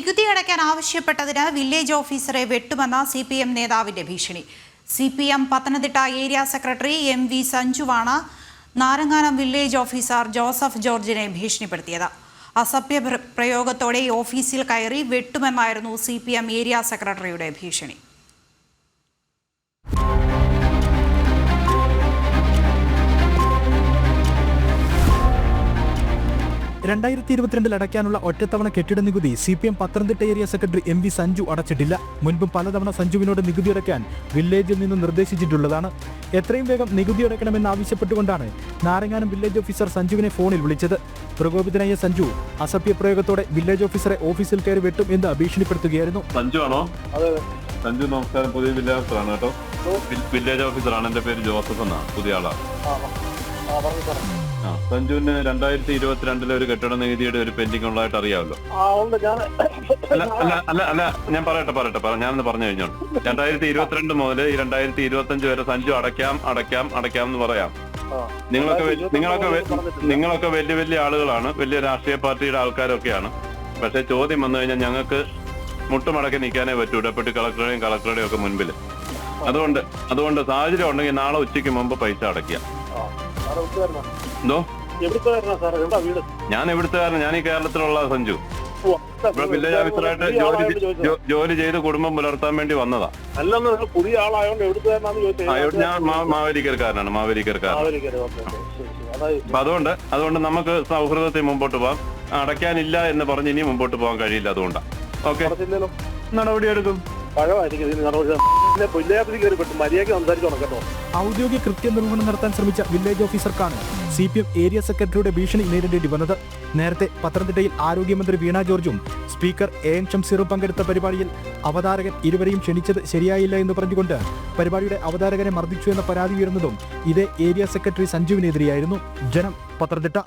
നികുതി അടയ്ക്കാൻ ആവശ്യപ്പെട്ടതിന് വില്ലേജ് ഓഫീസറെ വെട്ടുമെന്ന സി പി എം നേതാവിന്റെ ഭീഷണി. C P M Pathanamthitta area secretary M V സഞ്ജുവാണ് Naranganam village officer Joseph ജോർജിനെ ഭീഷണിപ്പെടുത്തിയത്. അസഭ്യ പ്രയോഗത്തോടെ ഓഫീസിൽ കയറി വെട്ടുമെന്നായിരുന്നു സി ഏരിയ സെക്രട്ടറിയുടെ ഭീഷണി. രണ്ടായിരത്തി ഇരുപത്തിരണ്ടിൽ അടയ്ക്കാനുള്ള ഒറ്റത്തവണ കെട്ടിട നികുതി C P M Pathanamthitta area secretary M V Sanju അടച്ചിട്ടില്ല. മുൻപും പലതവണ സഞ്ജുവിനോട് നികുതി അടയ്ക്കാൻ വില്ലേജിൽ നിന്ന് നിർദ്ദേശിച്ചിട്ടുള്ളതാണ്. എത്രയും വേഗം നികുതി അടയ്ക്കണമെന്ന് ആവശ്യപ്പെട്ടുകൊണ്ടാണ് നാരങ്ങാനം വില്ലേജ് ഓഫീസർ സഞ്ജുവിനെ ഫോണിൽ വിളിച്ചത്. പ്രകോപിതനായ സഞ്ജു അസഭ്യ പ്രയോഗത്തോടെ വില്ലേജ് ഓഫീസറെ ഓഫീസിൽ കയറി വെട്ടും എന്ന് ഭീഷണിപ്പെടുത്തുകയായിരുന്നു. സഞ്ജു ആണോ? സഞ്ജു നമസ്കാരം. പുതിയ വില്ലേജ് ഓഫീസറാണ് കേട്ടോ. വില്ലേജ് ഓഫീസറാണ്. എന്റെ പേര് ജോസഫ് എന്നാണ് പുതിയ ആളാണ് ആ. സഞ്ജുവിന് രണ്ടായിരത്തി ഇരുപത്തിരണ്ടിലെ ഒരു കെട്ടിട നികുതിയുടെ ഒരു പെൻഡിംഗ് ഉള്ളതായിട്ട് അറിയാമല്ലോ. അല്ല അല്ല അല്ല അല്ല. ഞാൻ പറയട്ടെ പറയട്ടെ പറ. ഞാനൊന്ന് പറഞ്ഞു കഴിഞ്ഞോളൂ. രണ്ടായിരത്തി ഇരുപത്തിരണ്ട് മുതൽ ഈ രണ്ടായിരത്തി ഇരുപത്തി അഞ്ച് വരെ സഞ്ജു അടയ്ക്കാം അടയ്ക്കാം അടയ്ക്കാം എന്ന് പറയാം. നിങ്ങളൊക്കെ നിങ്ങളൊക്കെ നിങ്ങളൊക്കെ വലിയ വലിയ ആളുകളാണ്. വലിയ രാഷ്ട്രീയ പാർട്ടിയുടെ ആൾക്കാരൊക്കെയാണ്. പക്ഷെ ചോദ്യം വന്നു കഴിഞ്ഞാൽ ഞങ്ങൾക്ക് മുട്ടുമടക്കി നിൽക്കാനേ പറ്റൂ ഡെപ്യൂട്ടി കളക്ടറുടെയും കളക്ടറുടെയും ഒക്കെ മുൻപിൽ അതുകൊണ്ട് അതുകൊണ്ട് സാഹചര്യം ഉണ്ടെങ്കിൽ നാളെ ഉച്ചയ്ക്ക് മുമ്പ് പൈസ അടയ്ക്കുക എന്തോ? ഞാൻ എവിടുത്തുകാരൻ ഞാൻ ഈ കേരളത്തിലുള്ള സഞ്ജു. ഇവിടെ വില്ലേജ് ഓഫീസറായിട്ട് ജോലി ചെയ്ത് കുടുംബം പുലർത്താൻ വേണ്ടി വന്നതാ. അല്ലെന്ന് പുതിയ ആളായോണ്ട് എവിടുത്തെ ഞാൻ മാവേലിക്കർക്കാരനാണ് മാവേലിക്കരക്കാരനാണ് മാവേലിക്കരക്കാരൻ. അപ്പൊ അതുകൊണ്ട് അതുകൊണ്ട് നമുക്ക് സൗഹൃദത്തിൽ മുമ്പോട്ട് പോവാം. അടയ്ക്കാനില്ല എന്ന് പറഞ്ഞ് ഇനി മുമ്പോട്ട് പോകാൻ കഴിയില്ല അതുകൊണ്ടാണ് ഓക്കെ. നടപടിയെടുക്കും. നടപടി എടുക്കും പഴമായിരിക്കും നടപടി. ഔദ്യോഗിക കൃത്യനിർവഹണം നടത്താൻ ശ്രമിച്ച വില്ലേജ് ഓഫീസർക്കാണ് സി പി എം ഏരിയ സെക്രട്ടറിയുടെ ഭീഷണി നേരിടേണ്ടി വന്നത് നേരത്തെ പത്തനംതിട്ടയിൽ ആരോഗ്യമന്ത്രി വീണ ജോർജും സ്പീക്കർ എ എൻ ഷംസീറും പങ്കെടുത്ത പരിപാടിയിൽ അവതാരകൻ ഇരുവരെയും ക്ഷണിച്ചത് ശരിയായില്ല എന്ന് പറഞ്ഞുകൊണ്ട് പരിപാടിയുടെ അവതാരകനെ മർദ്ദിച്ചു എന്ന പരാതി ഉയർന്നതും ഇതേ ഏരിയ സെക്രട്ടറി സഞ്ജുവിനെതിരെയായിരുന്നു. ജനം പത്തനംതിട്ട.